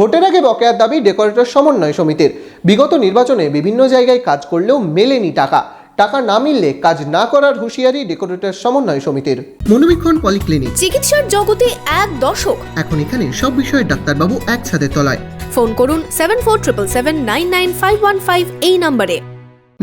ভোটের আগে বকেয়ার দাবি ডেকোরেটর সমন্বয় সমিতির। বিগত নির্বাচনে বিভিন্ন জায়গায় কাজ করলেও মেলেনি টাকা। টাকা না মিললে কাজ না করার হুঁশিয়ারি ডেকোরেটর সমন্বয় সমিতির। মনোবীক্ষণ পলিক্লিনিক। চিকিৎসার জগতে এক দশক। এখন এখানে সব বিষয়ে ডাক্তারবাবু একসাথে তলায়। ফোন করুন seven four triple seven nine nine five one five এই নম্বরে।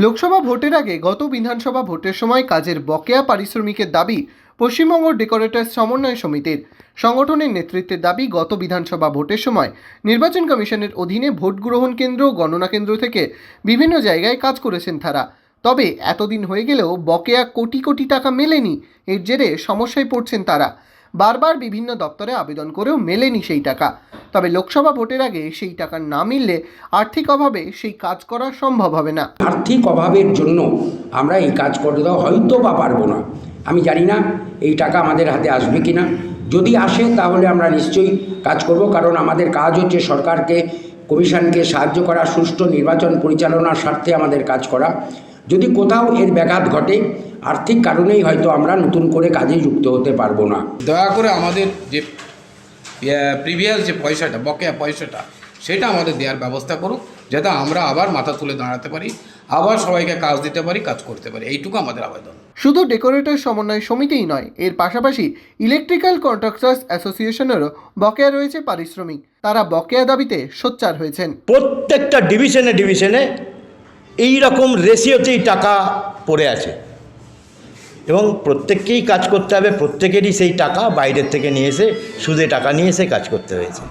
লোকসভা ভোটের আগে গত বিধানসভা ভোটের সময় কাজের বকেয়া পারিশ্রমিকের দাবি পশ্চিমবঙ্গ ডেকোরেটর্স সমন্বয় সমিতির সংগঠনের নেতৃত্বের দাবি, গত বিধানসভা ভোটের সময় নির্বাচন কমিশনের অধীনে ভোট গ্রহণ কেন্দ্র, গণনা কেন্দ্র থেকে বিভিন্ন জায়গায় কাজ করেছেন তারা। তবে এতদিন হয়ে গেলেও বকেয়া কোটি কোটি টাকা মেলেনি, এর জেরে সমস্যায় পড়ছেন তারা। বারবার বিভিন্ন দপ্তরে আবেদন করেও মেলেনি সেই টাকা। তবে লোকসভা ভোটের আগে সেই টাকা না মিললে আর্থিক অভাবে সেই কাজ করা সম্ভব হবে না। আর্থিক অভাবের জন্য আমরা এই কাজ করে দেওয়া হয়তো বা পারব না। আমি জানি না এই টাকা আমাদের হাতে আসবে কি না যদি আসে তাহলে আমরা নিশ্চয়ই কাজ করব, কারণ আমাদের কাজ হচ্ছে সরকারকে, কমিশনকে সাহায্য করা, সুষ্ঠু নির্বাচন পরিচালনার স্বার্থে আমাদের কাজ করা। যদি কোথাও এর ব্যাঘাত ঘটে, আর্থিক কারণেই হয়তো আমরা নতুন করে কাজে যুক্ত হতে পারব না। দয়া করে আমাদের যে প্রিভিয়াস যে পয়সাটা, বকেয়া পয়সাটা সেটা আমাদের দেওয়ার ব্যবস্থা করুক যাতে আমরা আবার মাথা তুলে দাঁড়াতে পারি আবার সবাইকে কাজ দিতে পারি কাজ করতে পারি। এইটুকু আমাদের আবেদন। শুধু ডেকোরেটর সমন্বয় সমিতিই নয় এর পাশাপাশি ইলেকট্রিক্যাল কন্ট্রাক্টার্স অ্যাসোসিয়েশনেরও বকেয়া রয়েছে পারিশ্রমিক। তারা বকেয়া দাবিতে সোচ্চার হয়েছেন। প্রত্যেকটা ডিভিশনে ডিভিশনে এই রকম রেশিওতেই টাকা পড়ে আছে। এবং প্রত্যেককেই কাজ করতে হবে প্রত্যেকেরই সেই টাকা বাইরের থেকে নিয়ে এসে সুদে টাকা নিয়ে এসে কাজ করতে হয়েছে।